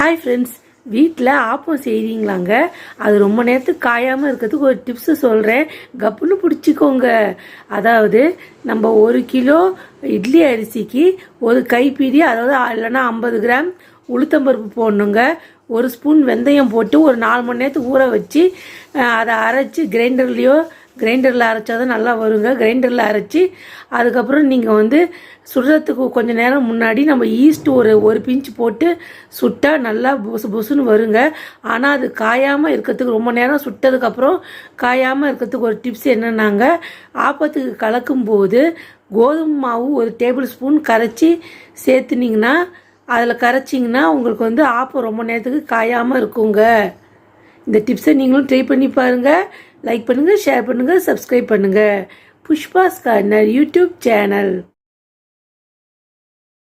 Hi friends வீட்டில் ஆப்பம் செய்கிறீங்களாங்க அது ரொம்ப நேரத்துக்கு காயாமல் இருக்கிறதுக்கு ஒரு டிப்ஸு சொல்கிறேன் கப்புன்னு பிடிச்சிக்கோங்க. அதாவது நம்ம ஒரு கிலோ இட்லி அரிசிக்கு ஒரு கைப்பிடி அதாவது இல்லைன்னா ஐம்பது கிராம் உளுத்தம்பருப்பு போடணுங்க. ஒரு ஸ்பூன் வெந்தயம் போட்டு ஒரு நாலு மணி நேரத்துக்கு ஊற வச்சு அதை அரைச்சி கிரைண்டர்லேயோ கிரைண்டரில் அரைச்சா தான் நல்லா வருங்க. கிரைண்டரில் அரைச்சி அதுக்கப்புறம் நீங்கள் வந்து சுடுறதுக்கு கொஞ்சம் நேரம் முன்னாடி நம்ம ஈஸ்ட் ஒரு ஒரு பிஞ்ச் போட்டு சுட்டா நல்லா புசு புசுன்னு வருங்க. ஆனால் அது காயாமல் இருக்கிறதுக்கு ரொம்ப நேரம் சுட்டதுக்கப்புறம் காயாமல் இருக்கிறதுக்கு ஒரு டிப்ஸ் என்னன்னாங்க ஆப்பத்துக்கு கலக்கும்போது கோதுமை மாவு ஒரு டேபிள் ஸ்பூன் கரைச்சி சேர்த்துனிங்கன்னா அதில் கரைச்சிங்கன்னா உங்களுக்கு வந்து ஆப்பம் ரொம்ப நேரத்துக்கு காயாமல் இருக்குங்க. இந்த டிப்ஸை நீங்களும் ட்ரை பண்ணி பாருங்கள் லைக் பண்ணுங்கள் ஷேர் பண்ணுங்கள் சப்ஸ்கிரைப் பண்ணுங்கள் புஷ்பாஸ் கார்னர் யூடியூப் சேனல்.